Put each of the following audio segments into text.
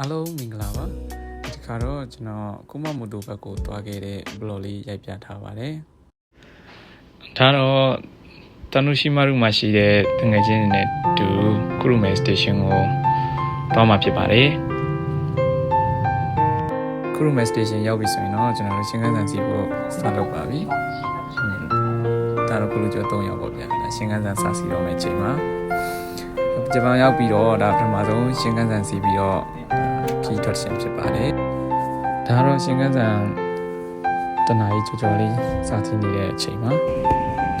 အားလုံးမင်္ဂလာပါဒီခါတော့ကျွန်တော်ကုမမိုတိုဘက်ကိုတွားခဲ့တဲ့ blog လေးရိုက်ပြထားပါတယ်ဒါတော့တနုရှိမာရုမှာရှိတဲ့တငယ်ချင်းတွေနဲ့တူကုရုမဲ station ကိုတွားမှာဖြစ်ပါတယ်ကုရုမဲ station ရောက်ပြီဆိုရင်တော့ကျွန်တော်တို့ရှင်းကန်းဆန်စီကိုစလုပ်ပါပြီဒါတော့ကုလူကျော်3ရောက်ပေါ့ဗျာရှင်းကန်းဆန်စစီတော့မယ့်ချိန်မှာဂျပန်ရောက်ပြီးတော့ဒါပထမဆုံးရှင်းကန်းဆန်စီပြီးတော့ ခီးထွက်ရှင်ဖြစ်ပါတယ်။ဒါကတော့ရှင်ကန်းဆန်တနားကြီးကြော်ကြော်လေးစာထင်းနေတဲ့အချိန်မှာ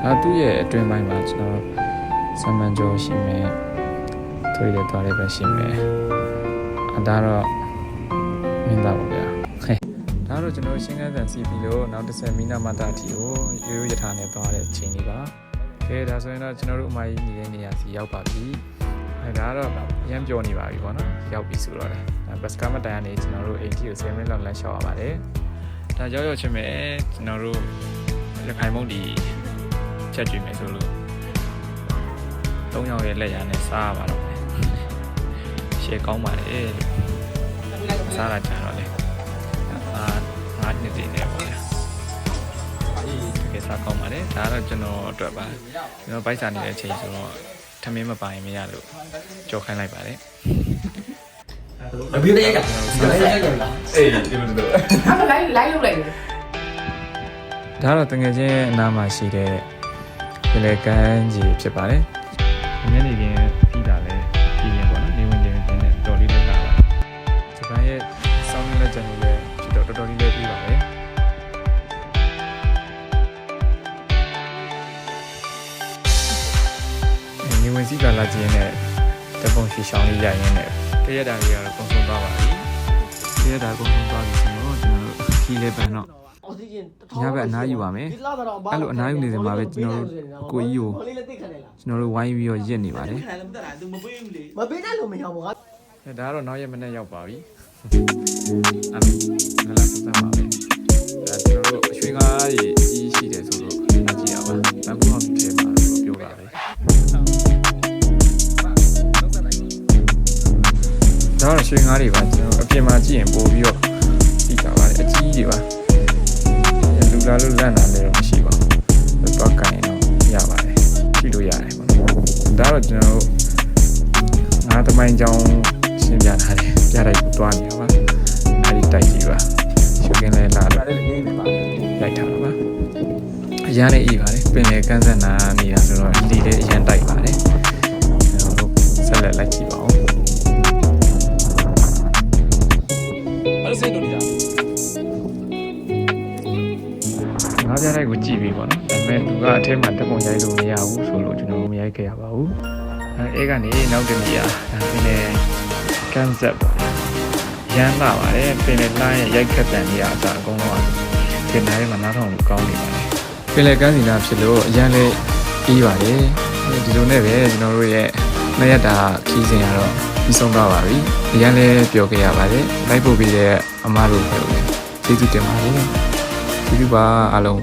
ဒါသူ့ရဲ့အတွင်းပိုင်းမှာကျွန်တော်ဆမ်မန်ကျော်ရှိမယ်။တွေ့ရသွားလည်းပဲရှိမယ်။အဲဒါတော့မင်းသားပါဗျာ။ဟဲ့ဒါတော့ကျွန်တော်ရှင်ကန်းဆန်စီပြီးလို့နောက်တစ်ဆက်မီနာမတာအထိကိုရိုးရိုးရထားနဲ့သွားတဲ့အချိန်လေးပါ။ကဲဒါဆိုရင်တော့ကျွန်တော်တို့အမကြီးနေတဲ့နေရာစီရောက်ပါပြီ။အဲ ဒါကတော့ရမ်းပြောနေပါပြီပေါ့နော်။ရောက်ပြီဆိုတော့လေ။ဘတ်စကားမတိုင်ကနေကျွန်တော်တို့အိမ်ကြီးကို10မိနစ်လောက်လမ်းလျှောက်ရပါတယ်။ဒါရောက်ရောက်ချင်းပဲကျွန်တော်တို့ရခိုင်မုံဒီချက်ကြည့်မယ်ဆိုလို့၃ယောက်ရဲ့လက်ရနဲ့စားရပါတော့မယ်။ရှေ့ကောင်းပါလေ။စားလာကြတော့လေ။အာငါးနှစ်တည်းနဲ့ပေါ့လေ။တကယ်စားကောင်းပါလေ။ဒါကတော့ကျွန်တော်အတွက်ပါ။ကျွန်တော်ဘိုက်စာနေတဲ့အချိန်ဆိုတော့ ထမင်းမပိုင်မရလို့ကြော်ခိုင်းလိုက်ပါတယ်။အမေလေးကလည်းရိုက်ကြလားအေးဒီလိုလိုအဲ့ဒါလိုက်လိုက်လုပ်လိုက်တယ်ဒါတော့တငယ်ချင်းအနားမှာရှိတဲ့ပင်လေကန်းကြီးဖြစ်ပါတယ်။ညနေခ ကလာခြင်းနဲ့တပုံရွှေရှောင်းလေးရရင်လည်းတရက်တာလေးကတော့ပုံဆုံးသွားပါပြီ။တရက်တာပုံဆုံးသွားပြီဆိုတော့ကျွန်တော်တို့ခီးလေးပန်တော့အောက်ဆီဂျင်ညဘက်အနားယူပါမယ်ဒီလာတော့အဲ့လိုအနားယူနေစမှာပဲကျွန်တော်တို့အကိုကြီးကိုမလေးလည်းသိခံနေလားကျွန်တော်တို့ဝိုင်းပြီးတော့ရစ်နေပါတယ်ခံလည်းမတက်တာ तू မပေးဘူးလေမပေးတတ်လို့မရဘူးငါ။ဒါကတော့နောက်ရက်မနေ့ရောက်ပါပြီ။အဲ့ဒါလာစမ်းပါမယ်။ဒါကျွန်တော်တို့အရွှေကားကြီးကြီးရှိတယ်ဆိုတော့ကြည့်ရပါ။ဘန်ကူဟောက် ဒါကတော့ရွှေကားတွေပါကျွန်တော်အပြင်မှာကြည့်ရင်ပို့ပြီးတော့ကြည့်ကြပါလေအကြီးတွေပါ။လူလာလို့လန့်တာလည်းတော့မရှိပါဘူး။တော့ကန်ရင်တော့ရပါတယ်။ကြည့်လို့ရတယ်ပေါ့နော်။ဒါတော့ကျွန်တော်တို့ငါးသမိုင်းကြောင်းရှင်းပြထားတယ်ပြတိုက်ကိုတွားနေတာပါအဲဒီတိုက်ကြီးပါရှုကင်းလဲလာတော့လည်းနေပါလိုက်ထားတာပါအရန်လေးအေးပါတယ်ပင်လေကန်းစက်နာနေတာဆိုတော့ဒီလေးအရန်တိုက်ပါတယ်ကျွန်တော်တို့ဆက်လက်လိုက်ကြည့်ပါဦး ငါးပြတိုက်ကိုကြည့်ပြီပေါ့နော်ဒါပေမဲ့သူကအထက်မှာတက်ပုံရိုက်လို့မရဘူးဆိုလို့ကျွန်တော်မရိုက်ခဲ့ရပါဘူးအဲအဲ့ကနေနောက်တစ်နေရာဒါပင်လေကန်းစက်ပါရမ်းလာပါတယ်ပင်လေလိုင်းရဲ့ရိုက်ခတ်တန်ကြီးအစားအကုန်လုံးကဒီနိုင်မှာနားထောင်လို့ကောင်းနေပါတယ်ပင်လေကန်းစီနာဖြစ်လို့အရန်လေးပြီးပါတယ်ဒီလိုနဲ့ပဲကျွန်တော်တို့ရဲ့နှစ်ရက်တာခီးစဉ်ရတော့ပြီးဆုံးသွားပါပြီအရန်လေးပျော်ခဲ့ရပါတယ်လိုက်ပို့ပြီးတဲ့အမားတို့ပဲကျေးဇူးတင်ပါတယ် ကျေးဇူးပါအားလုံး